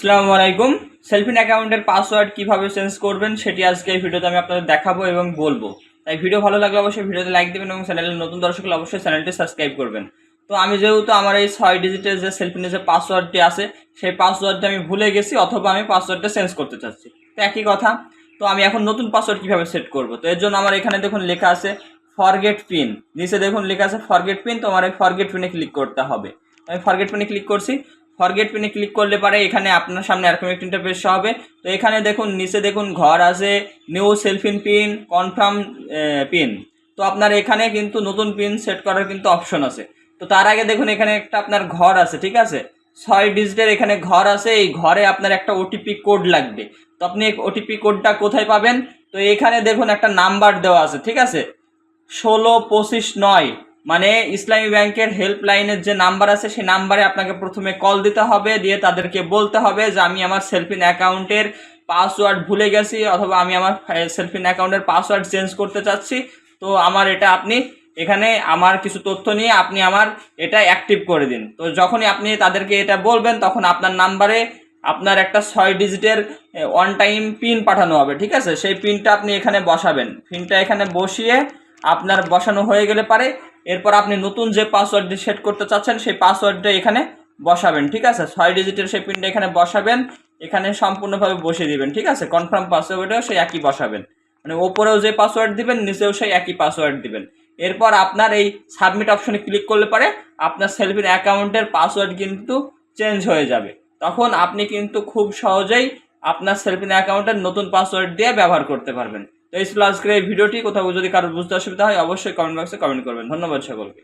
আসসালামু আলাইকুম সেলফিন অ্যাকাউন্টের পাসওয়ার্ড কীভাবে চেঞ্জ করবেন সেটি আজকে এই ভিডিওতে আমি আপনাদের দেখাবো এবং বলব। তাই ভিডিও ভালো লাগলে অবশ্যই ভিডিওতে লাইক দেবেন এবং চ্যানেলের নতুন দর্শক অবশ্যই চ্যানেলটি সাবস্ক্রাইব করবেন। তো আমি যেহেতু আমার এই ছয় ডিজিটের যে সেলফিনের যে পাসওয়ার্ডটি আছে, সেই পাসওয়ার্ডটা আমি ভুলে গেছি, অথবা আমি পাসওয়ার্ডটা চেঞ্জ করতে চাচ্ছি। তো একই কথা, তো আমি এখন নতুন পাসওয়ার্ড কীভাবে সেট করব? তো এর জন্য আমার এখানে দেখুন লেখা আছে ফরগেট পিন নিচে দেখুন লেখা আছে ফরগেট পিন তো আমার এই ফরগেট পিনে ক্লিক করতে হবে। আমি ফরগেট পিনে ক্লিক করছি ফরগেট পিনে ক্লিক করলে পারে, এখানে আপনার সামনে এরকম একটা ইন্টারফেস হবে। তো এখানে দেখুন, নিচে দেখুন, ঘর আছে নিউ সেলফিন পিন কনফার্ম পিন তো আপনার এখানে কিন্তু নতুন পিন সেট করার কিন্তু অপশন আছে। তো তার আগে দেখুন, এখানে একটা আপনার ঘর আছে, ঠিক আছে? ছয় ডিজিটের এখানে ঘর আছে, এই ঘরে আপনার একটা ওটিপি কোড লাগবে। তো আপনি ওটিপি কোডটা কোথায় পাবেন? তো এখানে দেখুন, একটা নাম্বার দেওয়া আছে, ঠিক আছে? ষোলো পঁচিশ নয়। মানে ইসলামী ব্যাংকের হেল্পলাইনের যে নাম্বার আছে, সেই নাম্বারে আপনাকে প্রথমে কল দিতে হবে, দিয়ে তাদেরকে বলতে হবে যে, আমি আমার সেলফিন অ্যাকাউন্টের পাসওয়ার্ড ভুলে গেছি, অথবা আমি আমার সেলফিন অ্যাকাউন্টের পাসওয়ার্ড চেঞ্জ করতে চাচ্ছি। তো আমার এটা আপনি এখানে আমার কিছু তথ্য নিয়ে আপনি আমার এটা অ্যাক্টিভ করে দিন। তো যখনই আপনি তাদেরকে এটা বলবেন, তখন আপনার নাম্বারে আপনার একটা ছয় ডিজিটের ওয়ান টাইম পিন পাঠানো হবে, ঠিক আছে? সেই পিনটা আপনি এখানে বসাবেন। পিনটা এখানে বসিয়ে আপনার বসানো হয়ে গেলে পারে এরপর আপনি নতুন যে পাসওয়ার্ডটি সেট করতে চাচ্ছেন, সেই পাসওয়ার্ডটা এখানে বসাবেন, ঠিক আছে? ছয় ডিজিটের সেই পিনটা এখানে বসাবেন, এখানে সম্পূর্ণভাবে বসিয়ে দিবেন, ঠিক আছে? কনফার্ম পাসওয়ার্ডেও সেই একই বসাবেন। মানে ওপরেও যে পাসওয়ার্ড দিবেন, নিচেও সেই একই পাসওয়ার্ড দিবেন। এরপর আপনার এই সাবমিট অপশনে ক্লিক করলে পারে আপনার সেলফিন অ্যাকাউন্টের পাসওয়ার্ড কিন্তু চেঞ্জ হয়ে যাবে। তখন আপনি কিন্তু খুব সহজেই আপনার সেলফিন অ্যাকাউন্টের নতুন পাসওয়ার্ড দিয়ে ব্যবহার করতে পারবেন। তো এই ছিল আজকের এই ভিডিওটি। কোথাও যদি কারোর বুঝতে অসুবিধা হয়, অবশ্যই কমেন্ট বক্সে কমেন্ট করবেন। ধন্যবাদ সকলকে।